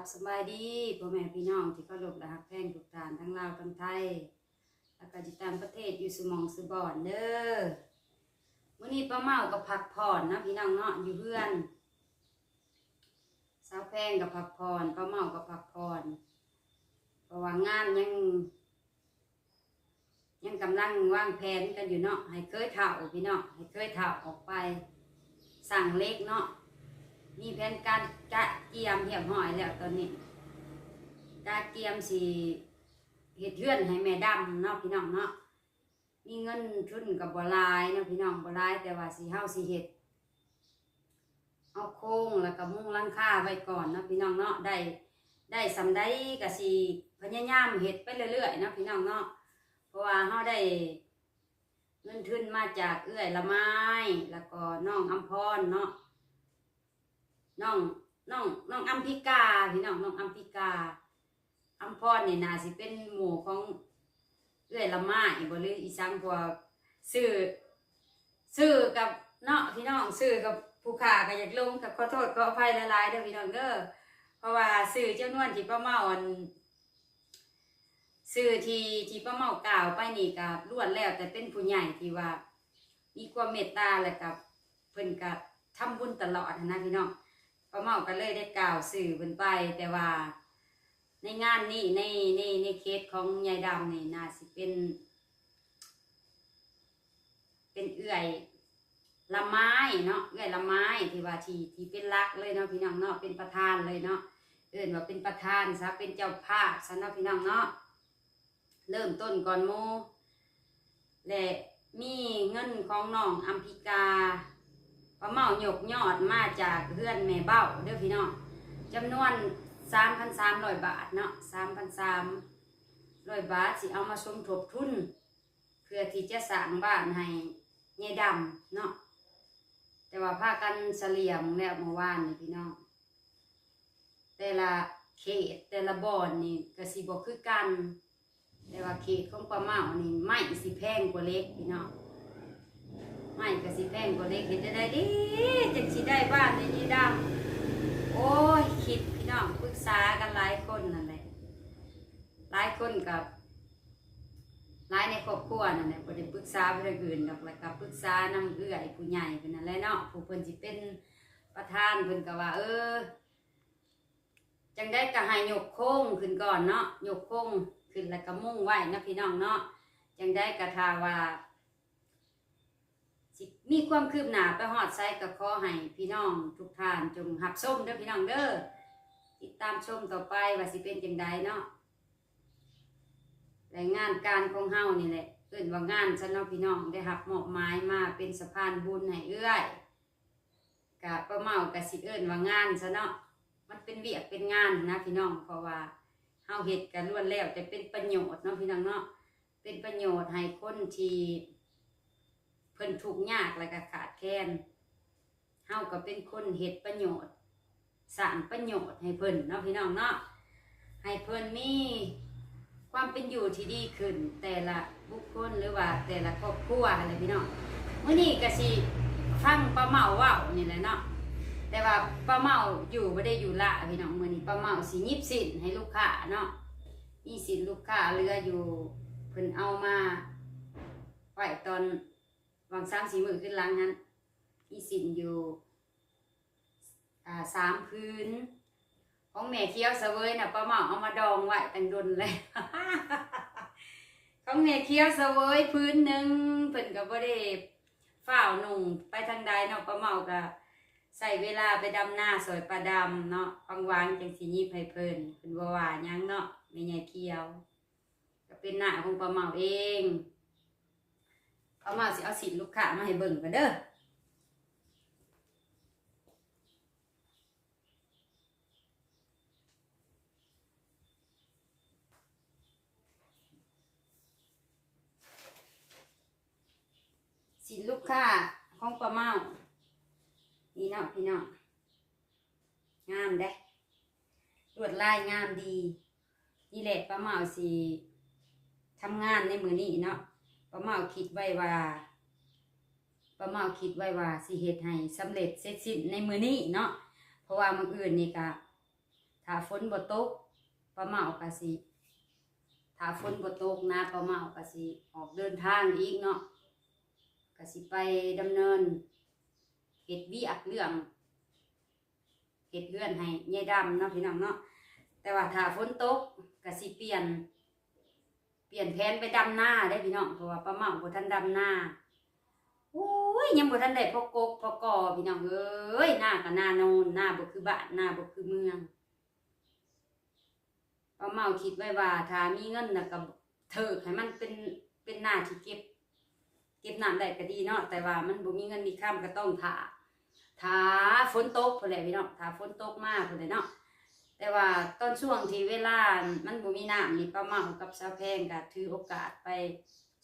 บสบายดีพ่อแม่พี่น้องที่เคารพและฮักแพงทุกท่านทั้งลาวทั้งไทยแล้วก็จิตามประเทศอยู่สมองสบอนเด้อมื้อนี้ป้าเมากับพักผ่อนนะพี่น้องเนาะอยู่เพื่อนสาวแพงกับพักผ่อนป้าเมากับพักผ่อนเพราะว่างานยัง ยังกำลังวางแผนกันอยู่เนาะให้เคยเถ่าพี่เนาะให้เคยเถ่าออกไป สั่งเล็กเนาะ มีแผนการกะเกียมเหียบห้อยแล้วตอนนี้กะเกียมสีเห็ดเทือนให้แม่ดำเนาะพี่น้องเนาะมีเงินทุนกับบหลายเนาะพี่น้องบหลายแต่ว่าสีเฮาสีเห็ดเอาโค้งแล้วก็มุงลังคาไว้ก่อนเนาะพี่น้องเนาะได้ได้สำได้ก็สีพยายามเห็ดไปเรื่อยๆเนาะพี่น้องเนาะเพราะว่าเฮาได้เงินทุนมาจากเอื้อยละไม้แล้วก็น้องอัมพรเนาะ น้องน้องน้องอัมพิกาพี่น้องน้องอัมพิกาอัมพรนี่ยนาสิเป็นหมู่ของเอื้อยละไม้บ่หรืออีสังพวกซื้อซื้อกับเนาะพี่น้องซื้อกับผู้ค้าก็อยากลงกับขอโทษขออภัยหลายเด้อพี่น้องเด้อเพราะว่าซื้อเจำนวนที่ป้าเมาอันซื้อที่ที่ป้าเมากล่าวไปนี่ก็ล้วนแล้วแต่เป็นผู้ใหญ่ที่ว่ามีความเมตตาและกับเพิ่นก็ทำบุญตลอดนะพี่น้อง ป้าเมาก็เลยได้กล่าวสื่อเพิ่นไป แต่ว่า ในงานนี้ในในในเคสของยายดำนี่น่าสิเป็น เป็นเอื่อยละไม้เนาะเอื่อยละไม้ที่ว่าที่ที่เป็นรักเลยเนาะพี่น้องเนาะเป็นประธานเลยเนาะเอื่นว่าเป็นประธานซะเป็นเจ้าภาพซะเนาะพี่น้องเนาะเริ่มต้นก่อนโมและมีเงินของน้องอัมพิกา ป้าเมาหยกยอดมาจากเพื่อนแม่เบ้าเด้อพี่น้องจำนวนสามพันสามร้อยบาทเนาะสามพันสามร้อยบาทสิเอามาสมทบทุน เพื่อที่จะสร้างบ้านให้ยายดำเนาะแต่ว่าพากันเฉลี่ยมแล้วเมื่อวานนี่พี่น้องแต่ละเขตแต่ละบ่อนนี่ก็สิบอกคือกัน แต่ว่าเขตของป้าเมานี่ไม่สิแพงกว่าเล็กพี่น้อง ไม่กระสิแพงกว่าเล็กเห็นจะได้ดิจังสิได้บ้านในนี้ดำโอ้ยคิดพี่น้องปรึกษากันหลายคนนั่นแหละหลายคนกับหลายในครอบครัวนั่นแหละบ่ได้ปรึกษาเรื่องอื่นดอกแล้วก็ปรึกษานำเอื้อยผู้ใหญ่เพิ่นนั่นแหละเนาะผู้เพิ่นสิเป็นประธานเพิ่นก็ว่า เออจังได้ก็ให้ยกโค้งขึ้นก่อนเนาะยกโค้งขึ้นแล้วก็มุ่งไว้นะพี่น้องเนาะจังได้ก็ทาว่า มีความคืบหน้าไปหอดไซกับขอให้พี่น้องทุกท่านจงหับส้มเด้อพี่น้องเด้อติดตามชมต่อไปว่าสิเป็นจังใดเนาะและงานการของเฮานี่แหละเอิ่นว่างานฉันเนาะพี่น้องได้หับมอบหมายมาเป็นสะพานบุญให้เอื้อยกะป้าเมากะสิเอิ่นว่างานซะเนาะมันเป็นเวียกเป็นงานนะพี่น้องเพราะว่าเฮาเฮ็ดกันล้วนแล้วแต่เป็นประโยชน์เนาะพี่น้องเนาะเป็นประโยชน์ให้คนที่ พิ่นทุกข์ยากแล้วก็ขาดแคลนเฮาก็เป็นคนเฮ็ดประโยชน์สร้างประโยชน์ให้เพิ่นเนาะพี่น้องเนาะให้เพิ่นมีความเป็นอยู่ที่ดีขึ้น แต่ละบุคคลหรือว่าแต่ละครอบครัวอะไรพี่น้องมื้อนี้ก็สิฟังป้าเมาเว้านี่แหละเนาะแต่ว่าป้าเมาอยู่บ่ได้อยู่ละพี่น้องมื้อนี้ป้าเมาสิหยิบสินให้ลูกค้าเนาะมีสินลูกค้าเหลืออยู่เพิ่นเอามาไว้ตอน วางสามสีมือขึ้นหลังนั้นมีสินอยู่อ่าสามพื้น ของแม่เคี้ยวเสวยน่ะป้าเมาเอามาดองไว้ตังดนเลย ของแม่เคี้ยวเสวยพื้นหนึ่งเพิ่นก็บ่ได้ฝ้าวหนุ่งไปทางใดเนาะป้าเมาก็ใส่เวลาไปดำหน้าสวยปลาดำเนาะวางวางจังสียิบให้เพิ่นเพิ่นบ่ว่าหยังเนาะแม่ใหญ่เคี้ยว ก็เป็นหน้าของป้าเมาเอง เอามาสิเอาสินลูกค้ามาให้เบิ่งกันเด้อสินลูกค้าของป้าเมานี่เนาะพี่น้องงามเด้ลวดลายงามดี นี่แหละป้าเมาสิทำงานในมือนี้เนาะ ป้าเมาคิดไว้ว่าป้าเมาคิดไว้ว่าสิเฮ็ดให้สำเร็จเสร็จสิ้นในมือนี้เนาะเพราะว่ามืออื่นนี่ก็ทถ้าฝนบ่ตกป้าเมากะสิถ้าฝนบ่ตกนะป้าเมากะสิออกเดินทางอีกเนาะกะสิไปดำเนินเฮ็ดเวียกเรื่องเฮ็ดเรือนให้ยายดำเนาะพี่น้องเนาะแต่ว่าถ้าฝนตกกะสิเปลี่ยน เปลี่ยนแผนไปดำหน้าได้พี่น้องเพราะว่าป้าเมาบ่ทันดำหน้าโอ้ยยังบ่ทันได้พอกกพอกอพี่น้องเอ้ยหน้าก็หน้าโนนหน้าบ่คือบ้านหน้าบ่คือเมืองป้าเมาคิดไว้ว่าถ้ามีเงินน่ะก็เถิกให้มันเป็นเป็นหน้าที่เก็บ เก็บน้ำได้ก็ดีเนาะแต่ว่ามันบ่มีเงินมีค่ำก็ต้องถ่าถ้าฝนตกพุ่นแหละพี่น้องถ้าฝนตกมากพุ่นแหละเนาะ แต่ว่าตอนช่วงที่เวลา มันบ่มีน้ำนี่ป้าเมากับสาวแพงก็ถือโอกาสไป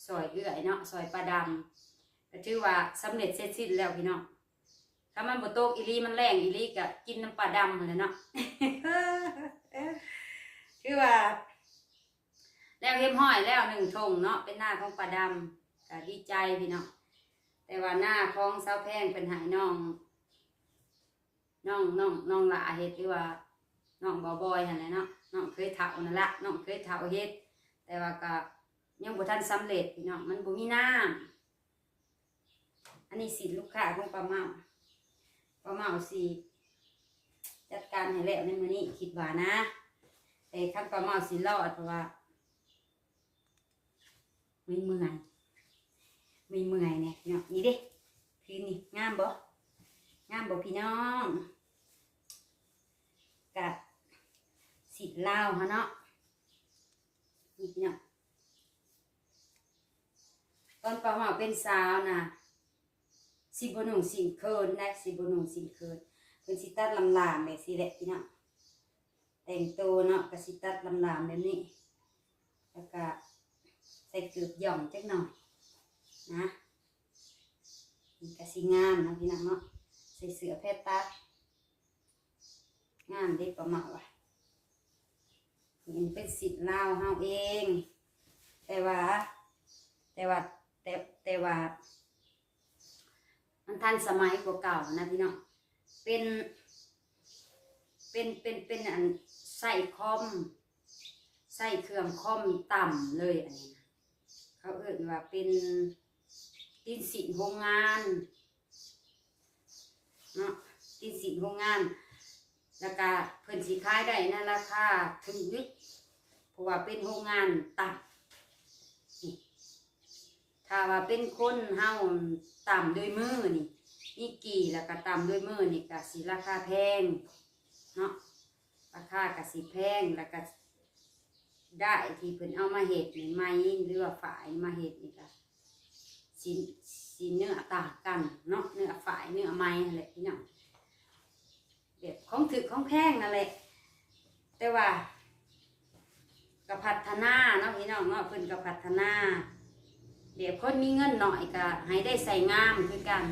ซอยเอื้อยเนาะซอยปลาดำก็ถือว่าสำเร็จเสร็จสิ้นแล้วพี่น้องถ้ามันบ่ตกอีลีมันแรงอีลีก็กินน้ำปลาดำนั่นแหละเนาะคือว่า แล้วเฮ็มห้อยแล้วหนึ่งทงเนาะเป็นหน้าของปลาดำก็ดีใจพี่น้องแต่ว่าหน้าของสาวแพงเป็นหายน้องน้องน้องน้องลาเฮ็ดหรือว่า น้องบอบอยหันแหละเนาะน้องเคยเฒ่านั่นละน้องเคยเฒ่าเฮ็ด แต่ว่าก็ยังบ่ทันสำเร็จพี่น้องมันบ่มีน้ำอันนี้สินลูกค้าของป้าเมาป้าเมาสิจัดการให้แล้วในมื้อนี้คิดว่านะ แต่คันป้าเมาสิรอดเพราะว่ามีเมื่อยมีเมื่อยเนี่ยพี่น้องนี่เด้คือนี่งามบ่งามบ่พี่น้องกับ สิลาวฮะเนาะนี่เนาะตอนปลาหมาเป็นสาวนะสิบหนุ่งสินเคินนะสิบหนุ่งสินเคินเป็นสิตัดลำลามแบบสิแหละพี่เนาะแต่งตัวเนาะกับสิตัดลำลามแบบนี้แล้วก็ใส่เกือบหย่อมจักหน่อยนะนี่ก็สิงามนะพี่น้องเนาะใส่เสื้อแพทย์ตัดงามเด็กประมาณว่ะ นี่เป็นสิทธิ์ลาวเฮาเอง แต่ว่า แต่ว่าแต่แต่ว่า มันทันสมัยกว่าเก่านะพี่น้องเป็น เป็นเป็นเป็นอันใส่คอมใส่เครื่องคอมต่ำเลยอันนี้นะเขาเอ่ยว่าเป็นดินสินโรงงานเนาะดินสินโรงงาน แล้วก็เพิ่นสิขายได้ในราคาถึงวิเพราะว่าเป็นโรงงานต่ำถ้าว่าเป็นคนเฮาต่ำด้วยมือนี่นี่กี่แล้วก็ต่ำด้วยมือนี่ก็สิราคาแพงเนาะราคาก็สิแพงแล้วก็ได้ที่เพิ่นเอามาเฮ็ดนี่ไม้หรือว่าฝายมาเฮ็ดนี่ก็สิสิเนื้อต่างกันเนาะเนื้อฝายเนื้อไม้นั่นแหละพี่น้อง ของถึกของแพงนั่นแหละแต่ว่าก็พัฒนาเนาะพี่น้องเนาะเพิ่นก็พัฒนาแบบคนมีเงินหน่อยก็ให้ได้ใส่งามคือกัน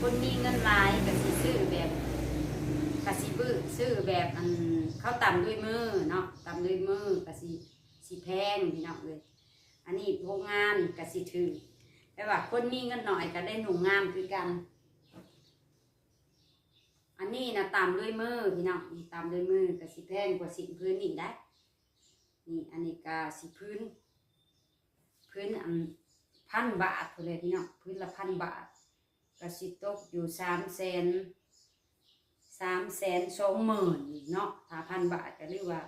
คนมีเงินหลายก็สิซื้อแบบกสิบื้อซื้อแบบอันเขาตำด้วยมือเนาะตำด้วยมือกสิสิแพงพี่น้องเลยอันนี้โรงงานกสิถือแต่ว่าคนมีเงินหน่อยก็ได้หนุ่งงามคือกัน อันนี้นะตามด้วยมือพี่น้องนี่ตามด้วยมือก็สิแพงกว่าสิพื้นนี่ได้นี่อันนี้ก็สิพื้น พื้นอันพันบาทเลยพี่น้องพื้นละพันบาทก็สิตกอยู่สามแสนสามแสนสองหมื่นเนาะถ้าพันบาทก็เรียกว่า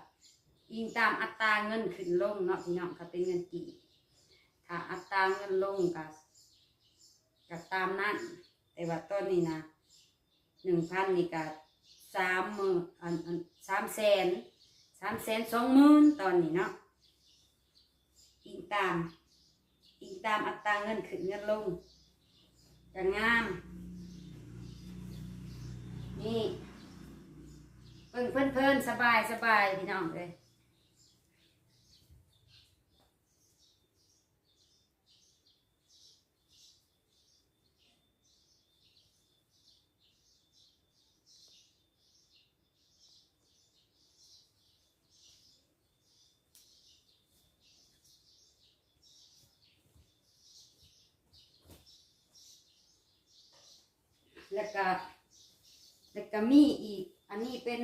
อิงตามอัตราเงินขึ้นลงเนาะพี่น้องก็เป็นเงินกี่ถ้าอัตราเงินลงก็ก็ตามนั้นแต่ว่าตอนนี้นะ หนึ่งพันนี่ก็สามหมื่นอันอันสามแสนสามแสนสองหมื่นตอนนี้เนาะอิงตาม อิงตามอัตราเงินขึ้นเงินลงจะงาม นี่เพิ่นเพิ่นเพิ่นสบายสบายพี่น้องเลย แล้วก็แล้วก็มีอีก อันนี้เป็น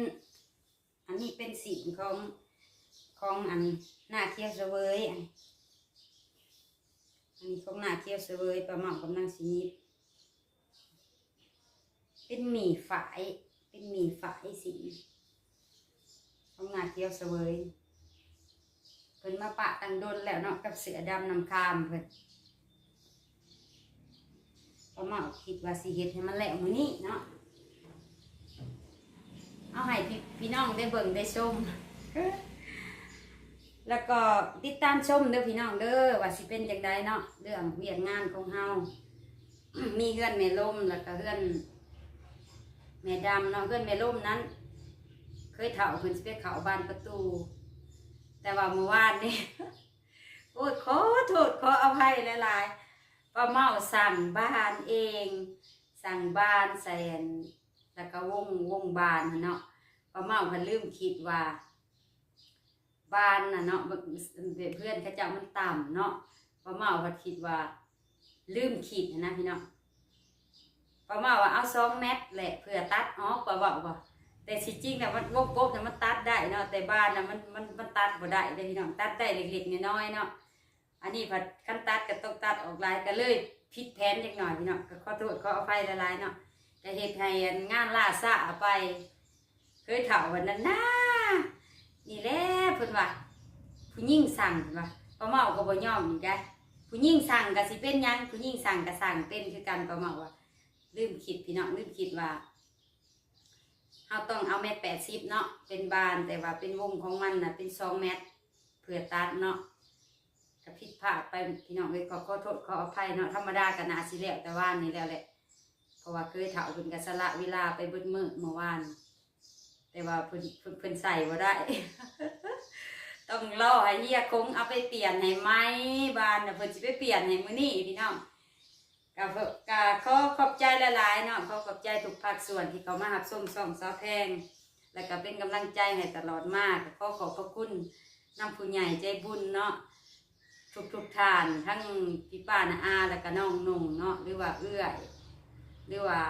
อันนี้เป็นสีของของอันหน้าเคี้ยวเสวยอันนี้ของหน้าเคี้ยวเสวยปลาหม่ากำลังสีเป็นหมี่ฝาย เป็นหมี่ฝายสีของหน้าเคี้ยวเสวยเพิ่นมาปะตังโดนแล้วเนาะกับเสือดำนำคามเพิ่น ปลามาคิดว่าสิเฮ็ดให้มันแหล้วมื้อนี้เนาะเอาให้พี่พี่น้องได้เบิ่งได้ชม แล้วก็ติดตามชมเด้อพี่น้องเด้อว่าสิเป็นจังไดเนาะเรื่องเวียนงานของเฮามีเพื่อนแม่ล่มแล้วก็เพื่อนแม่ดำเนาะเพื่อนแม่ล่มนั้น เคยเฒ่าเพิ่นสิไปเขาบานประตู แต่ว่าเมื่อวานนี่โอ้ยขอโทษขออภัยหลายๆ ป้าเมาสั่งบ้านเอง สั่งบ้านแสนแล้วก็วงวงบานนะเนาะป้าเมาเพิ่นลืมคิดว่าบ้านน่ะเนาะเพื่อนเขาเจ้ามันต่ำเนาะป้าเมาเพิ่นคิดว่า ลืมคิดนะพี่น้องป้าเมาว่าเอาสองเมตรแหละเพื่อตัดออกป้าบอกว่าแต่สิจริงแต่มันวบกบแต่มันตัดได้เนาะแต่บ้านน่ะมันมันมันตัดบ่ได้เด้อพี่น้องตัดได้เล็กๆน้อยๆเนาะ อันนี้ผัดขั้นตัดก็ต้องตัดออกลายก็เลยผิดแผนจักหน่อยพี่น้องก็ขอโทษขออภัยหลายเนาะแต่เหตุให้งานล่าซาไป เคยเถ่าวันนั้นนะนี่แหละเพิ่นว่าผู้ยิ่งสั่งว่าป้าเมาก็บ่ยอมอีกได้ผู้ยิ่งสั่งก็สิเป็นยังผู้ยิ่งสั่งก็สั่งเป็นคือกันป้าเมาว่าลืมคิดพี่น้องลืมคิดว่าเฮาต้องเอาเม็ดแปดสิบเนาะเป็นบานแต่ว่าเป็นวงของมันนะเป็นสองเม็ดเพื่อตัดเนาะ ก็ผิดพลาดไปพี่น้องเลยก็ขอโทษขออภัยเนาะธรรมดาก็น่าสิแล้วแต่ว่านี่แล้วแหละ เพราะว่าเคยเถาเพิ่นก็สละเวลาไปเบิดมือเมื่อวาน แต่ว่าเพิ่นเพิ่นเพิ่นใส่บ่ได้ ต้องรอให้เฮียคงเอาไปเปลี่ยนให้ไหมบ้านน่ะเพิ่นสิไปเปลี่ยนให้มื้อนี้พี่น้องก็เพิ่นก็ขอขอบใจหลายๆเนาะขอขอบใจทุกภาคส่วนที่เขามารับชมส่องซอแพง แล้วก็เป็นกำลังใจให้ตลอดมากขอขอบพระคุณนำผู้ใหญ่ใจบุญเนาะ ทุกทุกๆท่านทั้งพี่ป้านาอาแล้วก็น้องนุ่งเนาะหรือว่าเอื้อยหรือว่า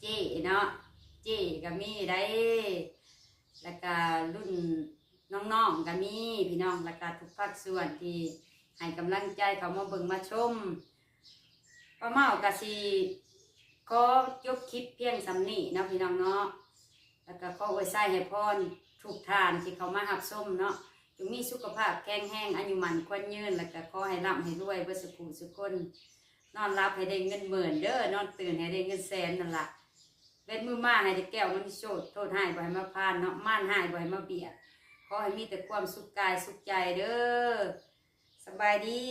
เจ๊เนาะเจ๊ก็มีได้แล้วก็รุ่นน้องๆก็มีพี่น้องแล้วก็ทุกภาคส่วนที่ให้กำลังใจเขามาเบิ่งมาชมป้าเมากะสิก็ยกคลิปเพียงสำนีเนาะพี่น้องเนาะแล้วก็ขออวยไส้ให้พรทุกทานที่เขามาหับส้มเนาะ จงมีสุขภาพแข็งแรงอายุมันควรยืนแล้วก็ขอให้ร่ำให้รวยเพื่อสุขสุขคน นอนรับให้ได้เงินหมื่นเด้อนอนตื่นให้ได้เงินแสนนั่นล่ะเล่นมือมาให้ได้แก้วมันโชดโทษให้บ่ให้มาพานเนาะม่านให้บ่ให้มาเบียดขอให้มีแต่ความสุขกายสุขใจเด้อสบายดี